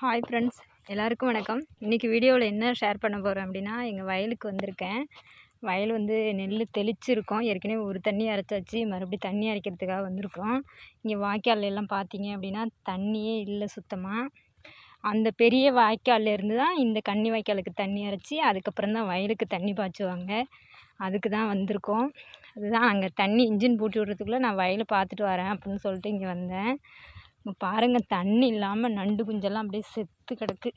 Hi friends எல்லாருக்கும் வணக்கம். இன்றைக்கி வீடியோவில் என்ன ஷேர் பண்ண போகிறேன் அப்படின்னா எங்கள் வயலுக்கு வந்திருக்கேன். வயல் வந்து நெல் தெளிச்சிருக்கோம். ஏற்கனவே ஒரு தண்ணி அரைச்சாச்சு மறுபடியும் தண்ணி அரைக்கிறதுக்காக வந்திருக்கோம். இங்கே வாய்க்கால் எல்லாம் பார்த்தீங்க அப்படின்னா தண்ணியே இல்லை சுத்தமாக அந்த பெரிய வாய்க்கால்லேருந்து தான் இந்த கன்னி வாய்க்காலுக்கு தண்ணி அரைச்சி அதுக்கப்புறம் தான் வயலுக்கு தண்ணி பாய்ச்சுவாங்க. அதுக்கு தான் வந்திருக்கோம். அதுதான் அங்கே தண்ணி இன்ஜின் பூட்டி விட்றதுக்குள்ளே நான் வயலை பார்த்துட்டு வரேன் அப்படின்னு சொல்லிட்டு இங்கே வந்தேன். பாருங்கள் தண்ணி இல்லாமல் நண்டு குஞ்செல்லாம் அப்படியே செத்து கிடக்கு.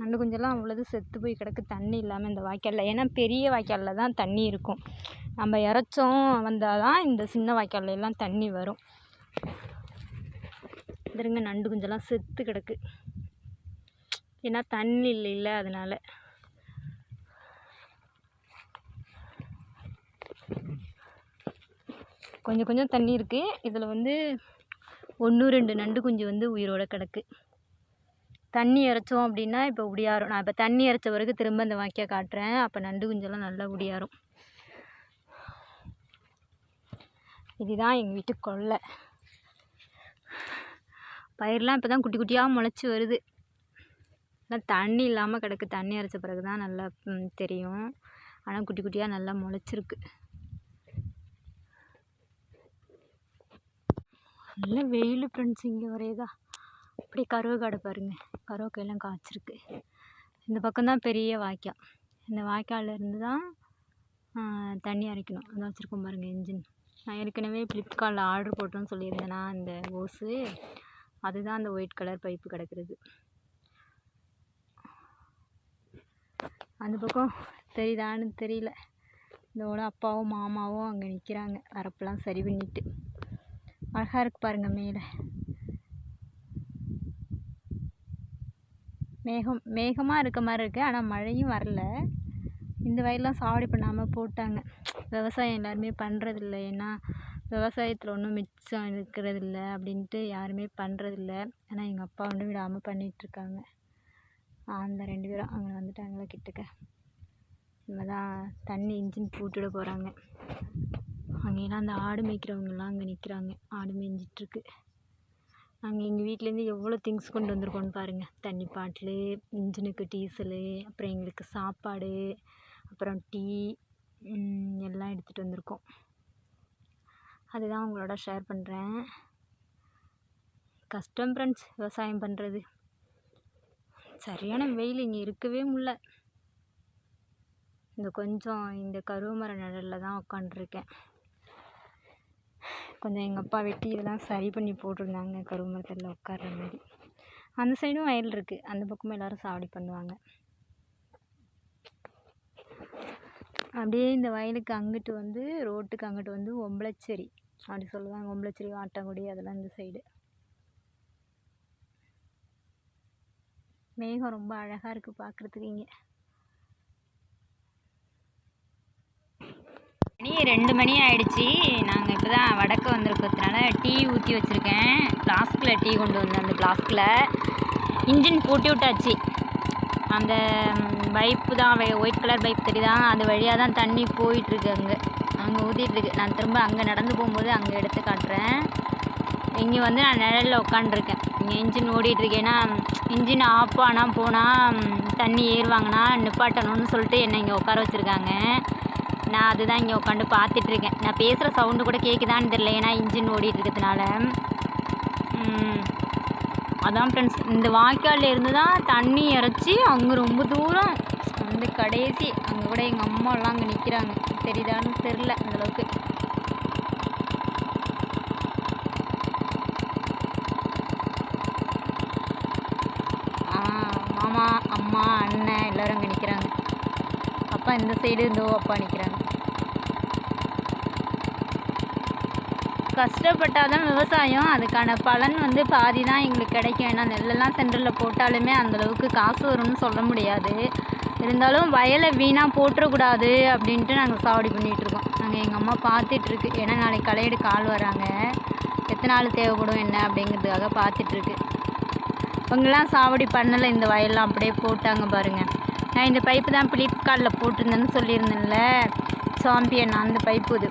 நண்டு குஞ்செல்லாம் அவ்வளோது செத்து போய் கிடக்கு தண்ணி இல்லாமல் இந்த வாய்க்காலில். ஏன்னா பெரிய வாய்க்காலில் தான் தண்ணி இருக்கும். நம்ம இறைச்சோம் வந்தால் தான் இந்த சின்ன வாய்க்கால்ல எல்லாம் தண்ணி வரும். இதுங்க நண்டு குஞ்செல்லாம் செத்து கிடக்கு. ஏன்னா தண்ணி இல்லை இல்லை அதனால். கொஞ்சம் கொஞ்சம் தண்ணி இருக்குது இதில் வந்து ஒன்று ரெண்டு நண்டு குஞ்சு வந்து உயிரோட கிடக்கு. தண்ணி இறைச்சோம் அப்படின்னா இப்போ உடியாரும் நான் இப்போ தண்ணி இறைச்ச பிறகு திரும்ப இந்த வாக்கியை காட்டுறேன். அப்போ நண்டு குஞ்செல்லாம் நல்லா உடியாரும் இதுதான் எங்கள் வீட்டு கொல்லை. பயிரெலாம் இப்போ தான் குட்டி குட்டியாக முளைச்சி வருது. ஆனால் தண்ணி இல்லாமல் கிடக்கு. தண்ணி இறைச்ச பிறகு தான் நல்லா தெரியும். ஆனால் குட்டி குட்டியாக நல்லா முளைச்சிருக்கு. நல்ல வெயில் ஃப்ரெண்ட்ஸ் இங்கே ஒரேதா அப்படியே கருவக்காடை பாருங்க. கருவக்காயெல்லாம் காய்ச்சிருக்கு. இந்த பக்கம்தான் பெரிய வாய்க்கால். இந்த வாய்க்காலிருந்து தான் தண்ணி அரைக்கணும். அதான் வச்சுருக்கோம் பாருங்கள் இன்ஜின் நான் ஏற்கனவே ஃப்ளிப்கார்ட்டில் ஆர்டர் போட்டோன்னு சொல்லியிருந்தேன்னா இந்த ஓஸு அதுதான் அந்த ஒயிட் கலர் பைப்பு கிடக்கிறது. அந்த பக்கம் தெரியுதான்னு தெரியல. இதோட அப்பாவும் மாமாவும் அங்கே நிற்கிறாங்க வரப்பெல்லாம் சரி பண்ணிட்டு. அழகாக இருக்கு பாருங்க மேலே. மேகம் மேகமாக இருக்க மாதிரி இருக்குது ஆனால் மழையும் வரல. இந்த வயலாம் சாவடி பண்ணாமல் போட்டாங்க. விவசாயம் எல்லாருமே பண்ணுறதில்ல ஏன்னா விவசாயத்தில் ஒன்றும் மிச்சம் இருக்கிறதில்ல அப்படின்ட்டு யாருமே பண்ணுறதில்ல ஆனால் எங்கள் அப்பா ஒன்றும் விடாமல் பண்ணிகிட்ருக்காங்க அந்த ரெண்டு பேரும் அங்கே வந்துட்டாங்களா கிட்டக்க. இவங்க தான் தண்ணி இன்ஜின் போட்டுவிட போகிறாங்க அங்கெல்லாம் அந்த ஆடு மேய்க்கிறவங்கலாம் அங்கே நிற்கிறாங்க. ஆடு மேய்ஞ்சிட்ருக்கு. நாங்கள் எங்கள் வீட்டிலேருந்து எவ்வளோ திங்ஸ் கொண்டு வந்திருக்கோன்னு பாருங்கள் தண்ணி பாட்டிலு இன்ஜினுக்கு டீசலு அப்புறம் எங்களுக்கு சாப்பாடு அப்புறம் டீ எல்லாம் எடுத்துகிட்டு வந்திருக்கோம். அதுதான் உங்களோட ஷேர் பண்ணுறேன். கஷ்டம் ஃப்ரெண்ட்ஸ் விவசாயம் பண்ணுறது. சரியான வெயில் இங்கே இருக்கவே முடில. இந்த கொஞ்சம் இந்த கருவமர நிழலில் தான் உட்காண்ட்ருக்கேன் கொஞ்சம் எங்கள் அப்பா வெட்டி இதெல்லாம் சரி பண்ணி போட்டிருந்தாங்க. கருவமரத்தில் உட்கார்ற மாதிரி. அந்த சைடும் வயல் இருக்குது அந்த பக்கமும் எல்லோரும் சாவடி பண்ணுவாங்க. அப்படியே இந்த வயலுக்கு அங்கிட்டு வந்து ரோட்டுக்கு அங்கிட்டு வந்து ஒம்பளச்சேரி அப்படி சொல்லுவாங்க. ஒம்பளச்சேரி ஆட்டாங்குடி அதெல்லாம் இந்த சைடு மேகம் ரொம்ப அழகாக இருக்குது பார்க்குறதுக்கு இங்கே. மணி ரெண்டு மணி ஆயிடுச்சு. நாங்கள் இப்போ தான் வடக்கு வந்திருக்கிறதுனால டீ ஊற்றி வச்சுருக்கேன். ஃப்ளாஸ்கில் டீ கொண்டு வந்தேன் அந்த ஃப்ளாஸ்கில் இன்ஜின் பூட்டி விட்டாச்சு. அந்த பைப்பு தான் ஒயிட் கலர் பைப் தெரியுதா? அது வழியாக தான் தண்ணி போயிட்டுருக்கு அங்கே. அங்கே ஊற்றிட்டுருக்கு நான் திரும்ப அங்கே நடந்து போகும்போது அங்கே எடுத்து காட்டுறேன். இங்கே வந்து நான் நிழலில் உட்காண்டிருக்கேன் இங்கே இன்ஜின் ஓடிட்டுருக்கு ஏன்னா இன்ஜின் ஆஃப் ஆனால் போனால் தண்ணி ஏறுவாங்கன்னா நிப்பாட்டணும்னு சொல்லிட்டு என்னை இங்கே உட்கார வச்சுருக்காங்க. நான் அதுதான் இங்கே உட்காந்து பார்த்துட்ருக்கேன். நான் பேசுகிற சவுண்டு கூட கேட்குதான்னு தெரியல. ஏன்னா இன்ஜின் ஓடிட்டு இருக்கிறதுனால அதான் ஃப்ரெண்ட்ஸ் இந்த வாய்க்காலில் இருந்து தான் தண்ணி இறைச்சி அங்கே ரொம்ப தூரம் வந்து கடைசி. அங்கே கூட எங்கள் அம்மாலாம் அங்கே நிற்கிறாங்க தெரியுதான்னு தெரில அந்தளவுக்கு ஆ மாமா அம்மா அண்ணன் எல்லோரும் அங்கே நிற்கிறாங்க அப்பா இந்த சைடு இருந்தோ அப்பா நிற்கிறாங்க கஷ்டப்பட்டால் தான் விவசாயம். அதுக்கான பலன் வந்து பாதி தான் எங்களுக்கு கிடைக்கும். ஏன்னா நெல்லெல்லாம் சென்டரில் போட்டாலுமே அந்தளவுக்கு காசு வரும்னு சொல்ல முடியாது. இருந்தாலும் வயலை வீணாக போட்டுறக்கூடாது அப்படின்ட்டு நாங்கள் சாவடி பண்ணிகிட்ருக்கோம் நாங்கள் எங்கள் அம்மா பார்த்துட்ருக்கு ஏன்னா நாளைக்கு களை ஆள் வராங்க. எத்தனை நாள் தேவைப்படும் என்ன அப்படிங்கிறதுக்காக பார்த்துட்ருக்கு இவங்கெல்லாம் சாவடி பண்ணலை. இந்த வயல்லாம் அப்படியே போட்டாங்க பாருங்கள் நான் இந்த பைப்பு தான் ஃப்ளிப்கார்ட்டில் போட்டிருந்தேன்னு சொல்லியிருந்தேன்ல. சாம்பியன் அந்த பைப்பு இது.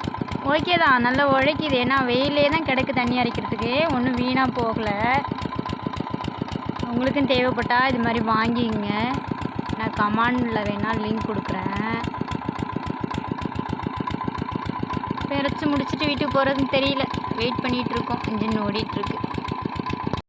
ஓகே தான் நல்லா உழைக்கிது. ஏன்னா வெயிலே தான் கிடக்கு தண்ணி அரைக்கிறதுக்கு. ஒன்றும் வீணாக போகலை. உங்களுக்கும் தேவைப்பட்டால் இது மாதிரி வாங்கிங்க. நான் கமாண்டில் வேணால் லிங்க் கொடுக்குறேன். பெறச்சு முடிச்சுட்டு வீட்டுக்கு போகிறதுன்னு தெரியல. வெயிட் பண்ணிகிட்ருக்கோம் இன்ஜின் ஓடிட்டுருக்கு